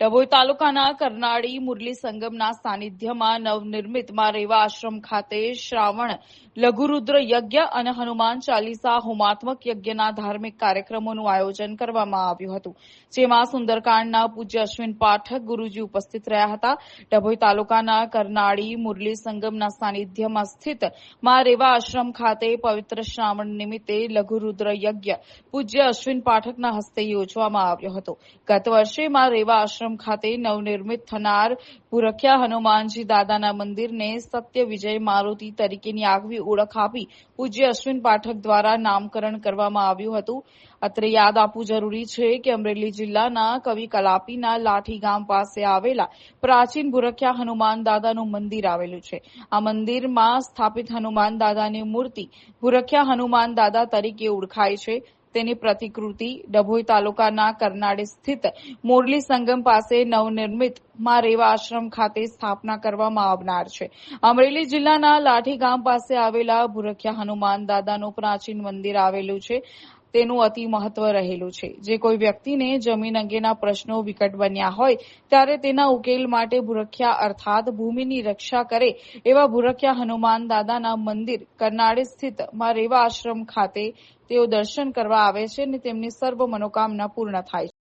ડભોઈ તાલુકાના કરનાળી મુરલી સંગમના સાનિધ્યમાં નવનિર્મિત રેવા આશ્રમ ખાતે શ્રાવણ, લઘુરુદ્ર યજ્ઞ અને હનુમાન ચાલીસા હોમાત્મક યજ્ઞના ધાર્મિક કાર્યક્રમોનું આયોજન કરવામાં આવ્યું હતું. જેમાં સુંદરકાંડના પૂજ્ય અશ્વિન પાઠક ગુરુજી ઉપસ્થિત રહ્યા હતા. ડભોઈ તાલુકાના કરનાળી મુરલી સંગમના સાનિધ્યમાં સ્થિતમાં રેવા આશ્રમ ખાતે પવિત્ર શ્રાવણ નિમિત્તે લઘુરુદ્ર યજ્ઞ પૂજ્ય અશ્વિન પાઠકના હસ્તે યોજવામાં આવ્યો હતો. ગત વર્ષે માં રેવા આશ્રમ ખાતે નવનિર્મિત થનાર પુરખ્યા હનુમાનજી દાદાના મંદિરને સત્ય વિજય મારુતિ તરીકેની આગવી ઓળખ આપી પૂજ્ય અશ્વિન પાઠક દ્વારા નામકરણ કરવામાં આવ્યું હતું. અત્રે યાદ આપવું જરૂરી છે કે અમરેલી જિલ્લાના કવિ કલાપીના લાઠી ગામ પાસે આવેલા પ્રાચીન ભુરખ્યા હનુમાન દાદાનું મંદિર આવેલું છે. આ મંદિરમાં સ્થાપિત હનુમાન દાદાની મૂર્તિ ભુરખ્યા હનુમાન દાદા તરીકે ઓળખાય છે. તેની પ્રતિકૃતિ ડભોઈ તાલુકાના કરનાળે સ્થિત મોરલી સંગમ પાસે નવનિર્મિતમાં રેવા આશ્રમ ખાતે સ્થાપના કરવામાં આવનાર છે. અમરેલી જિલ્લાના લાઠી ગામ પાસે આવેલા ભુરખ્યા હનુમાન દાદાનું પ્રાચીન મંદિર આવેલું છે. તેનું અતિ મહત્વ રહેલું છે. જે કોઈ વ્યક્તિને જમીન અંગેના પ્રશ્નો વિકટ બન્યા હોય, ત્યારે તેના ઉકેલ માટે ભુરખ્યા અર્થાત ભૂમિની રક્ષા કરે એવા ભુરખ્યા હનુમાન દાદાના મંદિર કરનાળે સ્થિતમાં રેવા આશ્રમ ખાતે તેઓ દર્શન કરવા આવે છે અને તેમની સર્વ મનોકામના પૂર્ણ થાય છે.